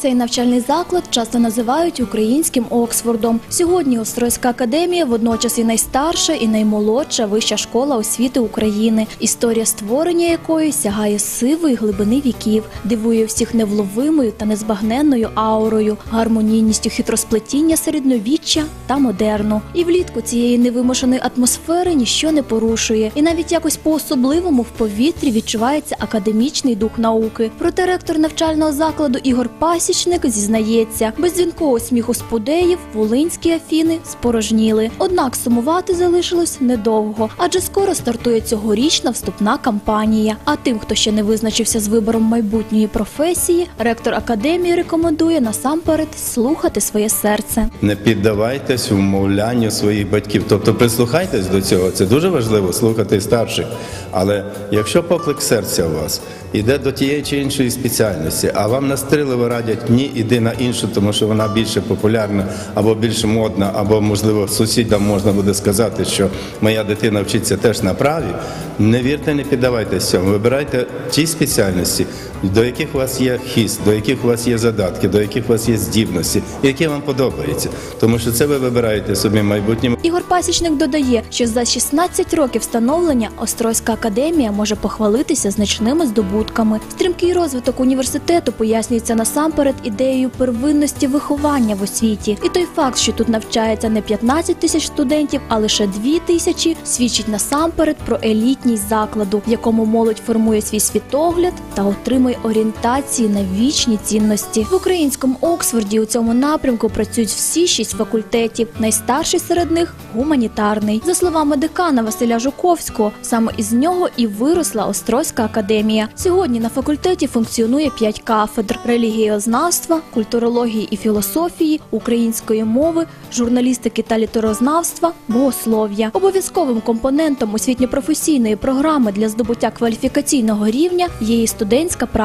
Цей навчальний заклад часто називають українським Оксфордом. Сьогодні Острозька академія водночас і найстарша, і наймолодша вища школа освіти України, історія створення якої сягає сивої глибини віків, дивує всіх невловимою та незбагненною аурою, гармонійністю хитросплетіння середньовіччя та модерну. І влітку цієї невимушеної атмосфери ніщо не порушує, і навіть якось по-особливому в повітрі відчувається академічний дух науки. Проте ректор навчального закладу Ігор Пасічник зізнається, без дзвінкового сміху спудеїв волинські афіни спорожніли. Однак сумувати залишилось недовго, адже скоро стартує цьогорічна вступна кампанія. А тим, хто ще не визначився з вибором майбутньої професії, ректор академії рекомендує насамперед слухати своє серце. Не піддавайтесь вмовлянню своїх батьків. Тобто прислухайтесь до цього. Це дуже важливо слухати старших. Але якщо поклик серця у вас іде до тієї чи іншої спеціальності, а вам настріливо радять ні, іди на іншу, тому що вона більше популярна або більш модна, або можливо сусідам можна буде сказати, що моя дитина вчиться теж на праві. Не вірте, не піддавайтеся цьому. Вибирайте ті спеціальності, до яких у вас є хіст, до яких у вас є задатки, до яких у вас є здібності, які вам подобаються. Тому що це ви вибираєте собі майбутнє. Ігор Пасічник додає, що за 16 років становлення Острозька академія може похвалитися значними здобутками. Стрімкий розвиток університету пояснюється насамперед ідеєю первинності виховання в освіті. І той факт, що тут навчається не 15 тисяч студентів, а лише 2 тисячі, свідчить насамперед про елітність закладу, в якому молодь формує свій світогляд та отримує орієнтації на вічні цінності. В українському Оксфорді у цьому напрямку працюють всі шість факультетів. Найстарший серед них гуманітарний. За словами декана Василя Жуковського, саме із нього і виросла Острозька академія. Сьогодні на факультеті функціонує п'ять кафедр: релігієзнавства, культурології і філософії, української мови, журналістики та літерознавства, богослов'я. Обов'язковим компонентом освітньо-професійної програми для здобуття кваліфікаційного рівня є і студентська практика,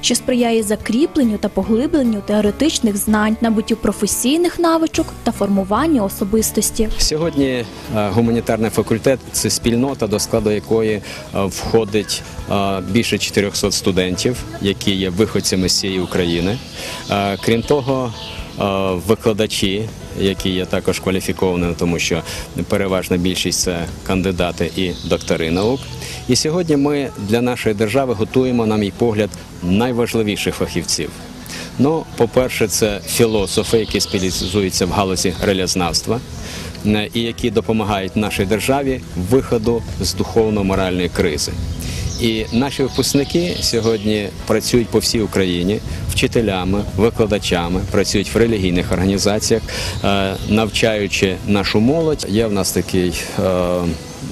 що сприяє закріпленню та поглибленню теоретичних знань, набуттю професійних навичок та формуванню особистості. Сьогодні е, гуманітарний факультет це спільнота, до складу якої е, входить е, більше 400 студентів, які є виходцями з цієї України. Крім того, викладачі, які є також кваліфікованими, тому що переважна більшість це кандидати і доктори наук. І сьогодні ми для нашої держави готуємо, на мій погляд, найважливіших фахівців. Ну, по-перше, це філософи, які спеціалізуються в галузі релізнавства е, і які допомагають нашій державі виходу з духовно-моральної кризи. І наші випускники сьогодні працюють по всій Україні вчителями, викладачами, працюють в релігійних організаціях, е, навчаючи нашу молодь. Є в нас такий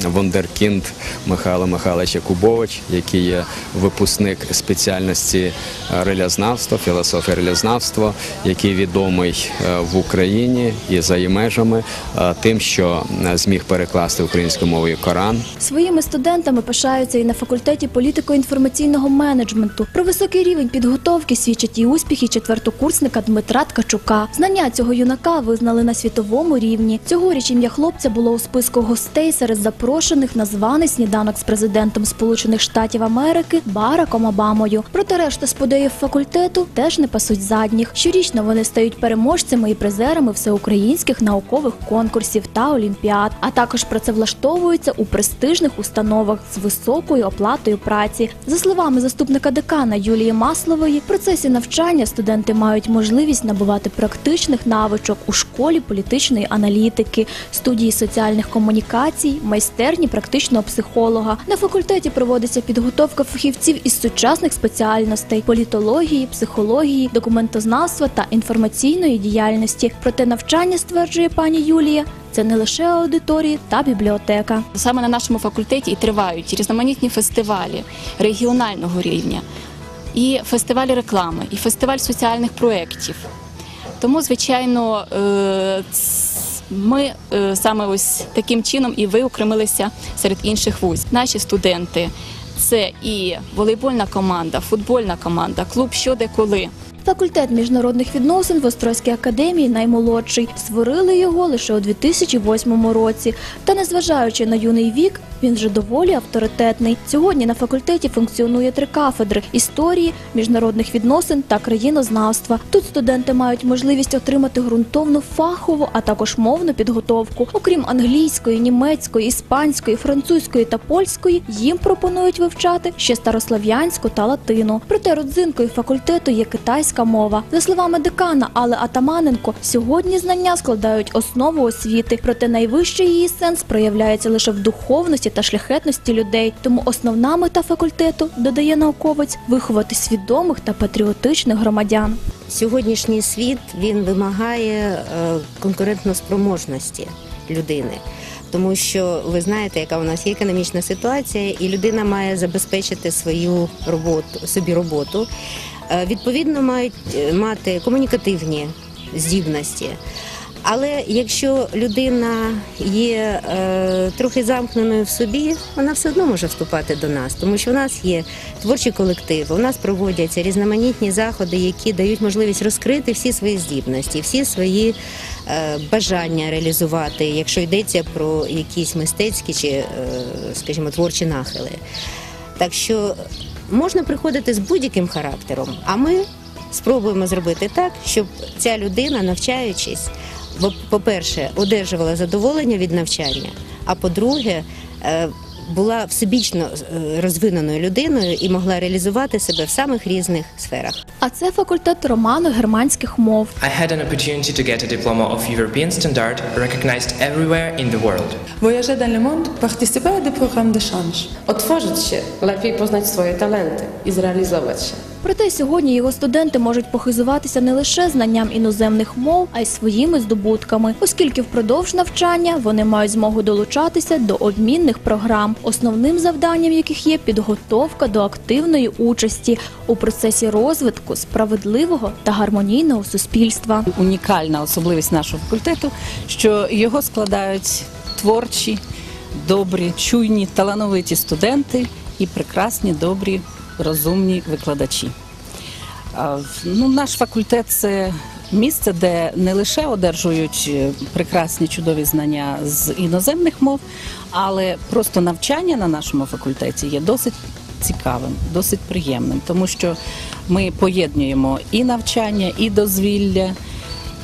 вундеркінд Михайло Михайлович Якубович, який є випускник спеціальності е, релізнавства, філософія релізнавства, який відомий е, в Україні і за її межами е, тим, що зміг перекласти українською мовою Коран. Своїми студентами пишаються і на факультеті політико-інформаційного менеджменту. Про високий рівень підготовки свідчать і успіхи четвертокурсника Дмитра Ткачука. Знання цього юнака визнали на світовому рівні. Цьогоріч ім'я хлопця було у списку гостей серед запрошених на званий сніданок з президентом Сполучених Штатів Америки Бараком Обамою. Проте решта сподеїв факультету теж не пасуть задніх. Щорічно вони стають переможцями і призерами всеукраїнських наукових конкурсів та олімпіад, а також працевлаштовуються у престижних установах з високою оплатою праці. За словами заступника декана Юлії Маслової, в процесі навчання студенти мають можливість набувати практичних навичок у школі політичної аналітики, студії соціальних комунікацій, майстерні практичного психолога. На факультеті проводиться підготовка фахівців із сучасних спеціальностей політології, психології, документознавства та інформаційної діяльності. Проте навчання стверджує пані Юлія. Це не лише аудиторії та бібліотека. Саме на нашому факультеті і тривають різноманітні фестивалі регіонального рівня, і фестиваль реклами, і фестиваль соціальних проєктів. Тому, звичайно, е, ми е, саме ось таким чином і виокремилися серед інших вузів. Наші студенти це і волейбольна команда, футбольна команда, клуб що де коли. Факультет міжнародних відносин в Острозькій академії наймолодший. Створили його лише у 2008 році. Та незважаючи на юний вік, він вже доволі авторитетний. Сьогодні на факультеті функціонує три кафедри історії, міжнародних відносин та країнознавства. Тут студенти мають можливість отримати ґрунтовну фахову, а також мовну підготовку. Окрім англійської, німецької, іспанської, французької та польської, їм пропонують вивчати ще старослав'янську та латину. Проте родзинкою факультету є китайська мова. За словами декана Алли Атаманенко, сьогодні знання складають основу освіти, проте найвищий її сенс проявляється лише в духовності та шляхетності людей. Тому основна мета факультету, додає науковець, виховати свідомих та патріотичних громадян. Сьогоднішній світ він вимагає е, конкурентноспроможності людини. Тому що ви знаєте, яка у нас є економічна ситуація, і людина має забезпечити свою роботу собі роботу. Е, Відповідно, мають е, мати комунікативні здібності. Але якщо людина є е, трохи замкненою в собі, вона все одно може вступати до нас, тому що у нас є творчі колективи, у нас проводяться різноманітні заходи, які дають можливість розкрити всі свої здібності, всі свої е, бажання реалізувати, якщо йдеться про якісь мистецькі чи, е, скажімо, творчі нахили. Так що можна приходити з будь-яким характером, а ми спробуємо зробити так, щоб ця людина, навчаючись, по-перше, одержувала задоволення від навчання, а по-друге, е, була всебічно е, розвиненою людиною і могла реалізувати себе в самих різних сферах. А це факультет романо-германських мов. I had an opportunity to get a diploma of European standard recognized everywhere in the world. Voyager dans le monde, participer à des programmes d'échange. Otworzyć się, lepiej poznać swoje talenty i zrealizować się. Проте сьогодні його студенти можуть похизуватися не лише знанням іноземних мов, а й своїми здобутками, оскільки впродовж навчання вони мають змогу долучатися до обмінних програм, основним завданням яких є підготовка до активної участі у процесі розвитку справедливого та гармонійного суспільства. унікальна особливість нашого факультету, що його складають творчі, добрі, чуйні, талановиті студенти і прекрасні, добрі, розумні викладачі. Ну, наш факультет це місце, де не лише одержують е, прекрасні чудові знання з іноземних мов, але просто навчання на нашому факультеті є досить цікавим, досить приємним, тому що ми поєднуємо і навчання, і дозвілля.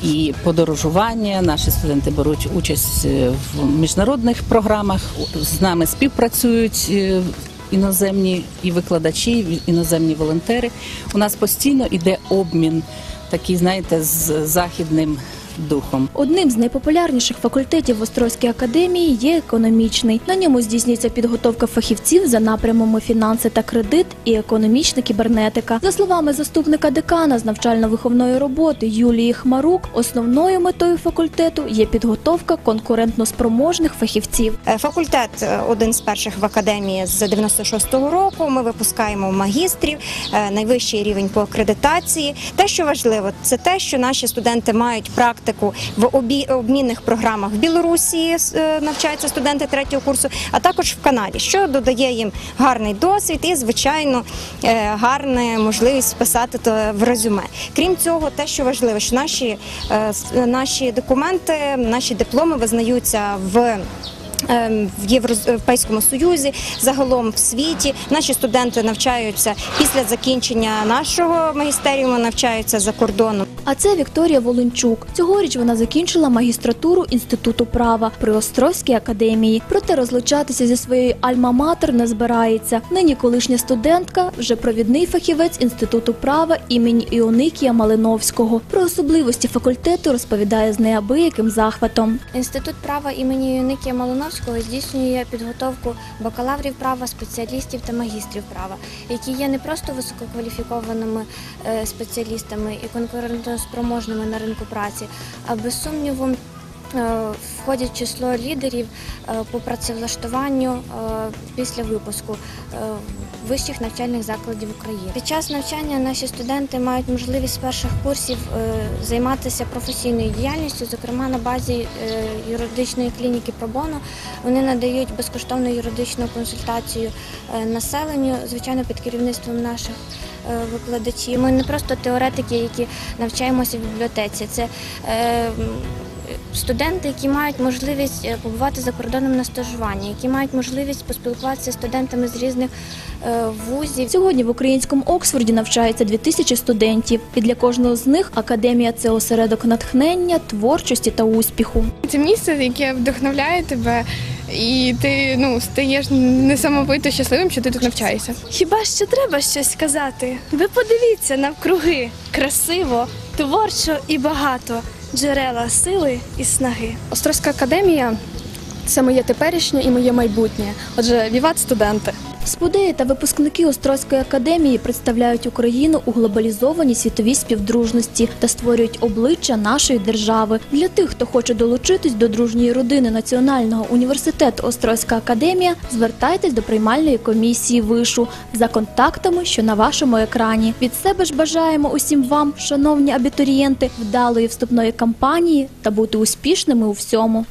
І подорожування наші студенти беруть участь е, в міжнародних програмах. З нами співпрацюють е, іноземні і викладачі, іноземні волонтери. У нас постійно іде обмін, такий, знаєте, з західним духом. Одним з найпопулярніших факультетів в Острозькій академії є економічний. На ньому здійснюється підготовка фахівців за напрямами фінанси та кредит і економічна кібернетика. За словами заступника декана з навчально-виховної роботи Юлії Хмарук, основною метою факультету є підготовка конкурентноспроможних фахівців. Е, Факультет е, один з перших в академії з 96-го року. Ми випускаємо магістрів, е, найвищий рівень по акредитації. Те, що важливо, це те, що наші студенти мають практику в обі- обмінних програмах в Білорусі е, навчаються студенти третього курсу, а також в Канаді, що додає їм гарний досвід і, звичайно, е, гарна можливість писати в резюме. Крім цього, те, що важливо, що наші, е, наші документи, наші дипломи визнаються в. Ем, В Європейському Союзі, загалом в світі, наші студенти навчаються після закінчення нашого магістеріуму, навчаються за кордоном. А це Вікторія Волончук. Цьогоріч вона закінчила магістратуру інституту права при Острозькій академії. Проте розлучатися зі своєю альма-матер не збирається. Нині колишня студентка, вже провідний фахівець інституту права імені Іоникія Малиновського. Про особливості факультету розповідає з неабияким захватом. Інститут права імені Юникія Малиновського здійснює підготовку бакалаврів права, спеціалістів та магістрів права, які є не просто висококваліфікованими е, спеціалістами і конкурентоспроможними на ринку праці, а без сумніву. Е, Входять число лідерів е, по працевлаштуванню е, після випуску вищих навчальних закладів України. Під час навчання наші студенти мають можливість з перших курсів займатися професійною діяльністю, зокрема на базі юридичної клініки Пробоно. Вони надають безкоштовну юридичну консультацію населенню, звичайно, під керівництвом наших е, викладачі. Ми не просто теоретики, які навчаємося в бібліотеці. Це е, студенти, які мають можливість е, побувати за кордоном на стажуванні, які мають можливість поспілкуватися з студентами з різних е, вузів. Сьогодні в українському Оксфорді навчається 2000 студентів, і для кожного з них академія це осередок натхнення, творчості та успіху. Це місце, яке вдохновляє тебе, і ти ну стаєш несамовито щасливим, що ти тут навчаєшся. Хіба що треба щось сказати? Ви подивіться навкруги красиво, творчо і багато джерела сили і снаги. Острозька академія це моє теперішнє і моє майбутнє. Отже, віват студенти. Спудеї та випускники Острозької академії представляють Україну у глобалізованій світовій співдружності та створюють обличчя нашої держави. Для тих, хто хоче долучитись до дружньої родини Національного університету Острозька академія, звертайтесь до приймальної комісії вишу за контактами, що на вашому екрані. Від себе ж бажаємо усім вам, шановні абітурієнти, вдалої вступної кампанії та бути успішними у всьому.